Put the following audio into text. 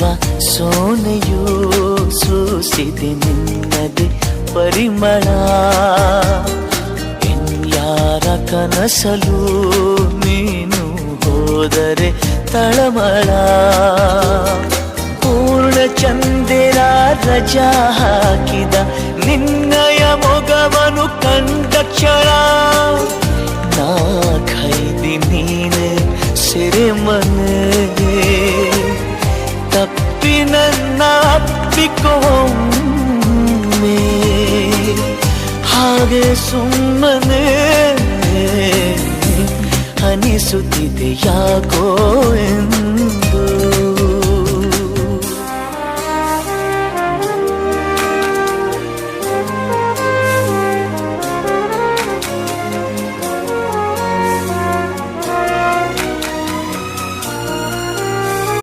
ನಗುವ ಸೋನೆಯೂ ಸೂಸಿದೆ ನಿನ್ನದೆ ಪರಿಮಳ. ಇನ್ಯಾರ ಕನಸಲು ನೀನು ಹೋದರೆ ತಳಮಳ. ಪೂರ್ಣ ಚಂದಿರ ರಜಾ ಹಾಕಿದ ನಿನ್ನಯ ಮೊಗವನು ಕಂಡ ಕ್ಷಣ. ನಾ ಖೈದಿ ನೀನೆ ತಪ್ಪಿ ನನ್ನ ಅಪ್ಪಿಕೊಮ್ಮೆ ಹಾಗೆ ಸುಮ್ಮನೆ ಅನಿಸುತ್ತಿದೆ ಯಾಕೋ